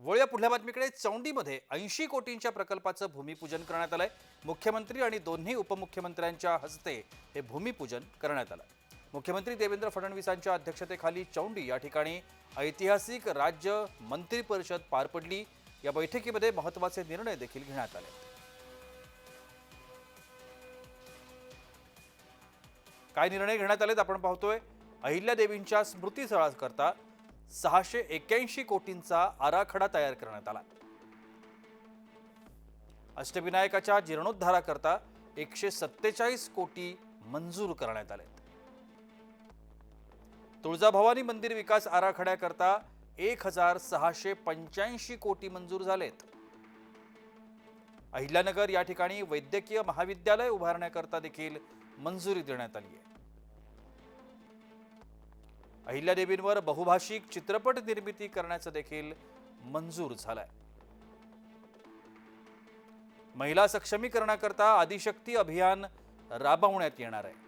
वळूया पुढल्या बातमीकडे. चौंडीमध्ये ऐंशी कोटींच्या प्रकल्पाचं भूमिपूजन करण्यात आलंय. मुख्यमंत्री आणि दोन्ही उपमुख्यमंत्र्यांच्या हस्ते हे भूमिपूजन करण्यात आलं. मुख्यमंत्री देवेंद्र फडणवीसांच्या अध्यक्षतेखाली चौंडी या ठिकाणी ऐतिहासिक राज्य मंत्री परिषद पार पडली. या बैठकीमध्ये महत्त्वाचे निर्णय देखील घेण्यात आले. काय निर्णय घेण्यात आलेत आपण पाहतोय. अहिल्यादेवींच्या स्मृतीस्थळाकरता सहाशे एक्क्याऐंशी कोटींचा आराखडा तयार करण्यात आला. अष्टविनायकाच्या जीर्णोद्धाराकरता एकशे सत्तेचाळीस कोटी मंजूर करण्यात आले तुळजाभवानी मंदिर विकास आराखड्याकरता एक हजार सहाशे पंच्याऐंशी कोटी मंजूर झालेत. अहिल्यानगर या ठिकाणी वैद्यकीय महाविद्यालय उभारण्याकरता देखील मंजुरी देण्यात आली आहे. अहिल्यादेवींवर बहुभाषिक चित्रपट निर्मिती करण्याचं देखील मंजूर झालंय. महिला सक्षमीकरणाकरता आदिशक्ती अभियान राबवण्यात येणार आहे.